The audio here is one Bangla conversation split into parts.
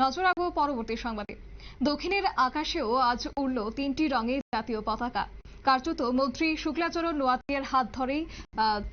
নজর রাখব পরবর্তী সংবাদে। দক্ষিণের আকাশেও আজ উড়ল তিনটি রঙে জাতীয় পতাকা। কার্যত মন্ত্রী শুক্লাচরণ নোয়াতিয়ার হাত ধরেই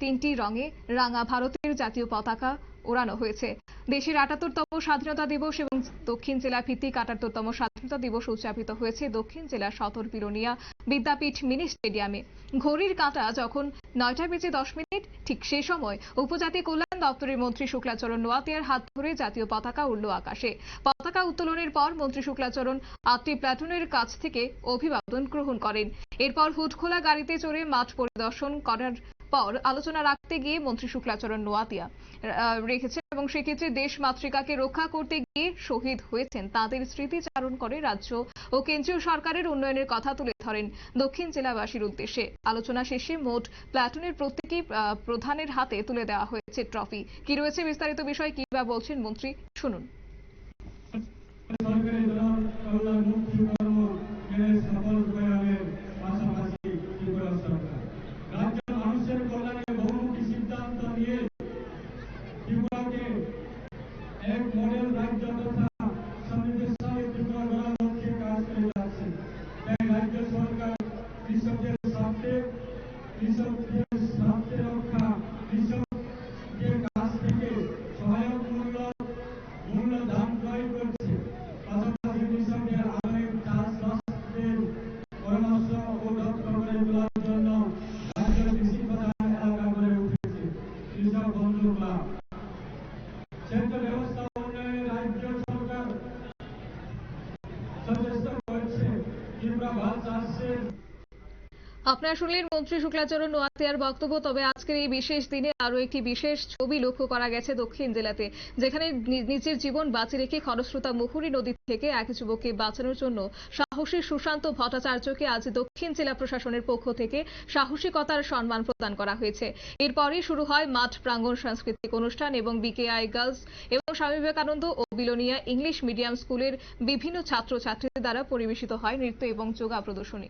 তিনটি রঙে রাঙা ভারতের জাতীয় পতাকা ওড়ানো হয়েছে। দেশের আটাত্তরতম স্বাধীনতা দিবস এবং দক্ষিণ জেলা ভিত্তিক আটাত্তরতম স্বাধীনতা দিবস উদযাপিত হয়েছে দক্ষিণ জেলার সদর বিলোনিয়া বিদ্যাপীঠ মিনি স্টেডিয়ামে। ঘড়ির কাঁটা যখন নয়টা বেজে দশ মিনিট, ঠিক সেই সময় উপজাতি কল্যাণ দপ্তরের মন্ত্রী শুক্লাচরণ নোয়াতিয়ার হাত ধরে জাতীয় পতাকা উড়ল আকাশে। পতাকা উত্তোলনের পর মন্ত্রী শুক্লাচরণ আটটি প্ল্যাটুনের কাছ থেকে অভিবাদন গ্রহণ করেন। এরপর হুটখোলা গাড়িতে চড়ে মাঠ পরিদর্শন করার পর আলোচনা রাখতে গিয়ে মন্ত্রী শুক্লাচরণ নোয়াতিয়া রেখেছেন এবং সেক্ষেত্রে দেশ মাতৃকাকে রক্ষা করতে গিয়ে শহীদ হয়েছেন। তাদের স্মৃতিচারণ করে রাজ্য ও কেন্দ্রীয় সরকারের উন্নয়নের কথা তুলে ধরেন দক্ষিণ জেলাবাসীর উদ্দেশ্যে। আলোচনা শেষে মোট প্ল্যাটুনের প্রত্যেকেই প্রধানের হাতে তুলে দেওয়া হয়েছে ট্রফি। কি রয়েছে বিস্তারিত বিষয়, কি বা বলছেন মন্ত্রী? শুনুন। সফল এক মডেল রাজ্য তথা সচেষ্ট করছে কিংবা ভাত চাষের আপনারা শুনলেন মন্ত্রী শুক্লাচরণ নোয়াতিয়ার বক্তব্য। তবে আজকের এই বিশেষ দিনে আরও একটি বিশেষ ছবি লক্ষ্য করা গেছে দক্ষিণ জেলাতে, যেখানে নিজের জীবন বাঁচি রেখে খরস্রোতা মুহুরী নদী থেকে এক যুবককে বাঁচানোর জন্য সাহসী সুশান্ত ভট্টাচার্যকে আজ দক্ষিণ জেলা প্রশাসনের পক্ষ থেকে সাহসিকতার সম্মান প্রদান করা হয়েছে। এরপরই শুরু হয় মাঠ প্রাঙ্গণ সাংস্কৃতিক অনুষ্ঠান এবং বিকেআই গার্লস এবং স্বামী বিবেকানন্দ ও বিলোনিয়া ইংলিশ মিডিয়াম স্কুলের বিভিন্ন ছাত্রছাত্রীদের দ্বারা পরিবেশিত হয় নৃত্য এবং যোগা প্রদর্শনী।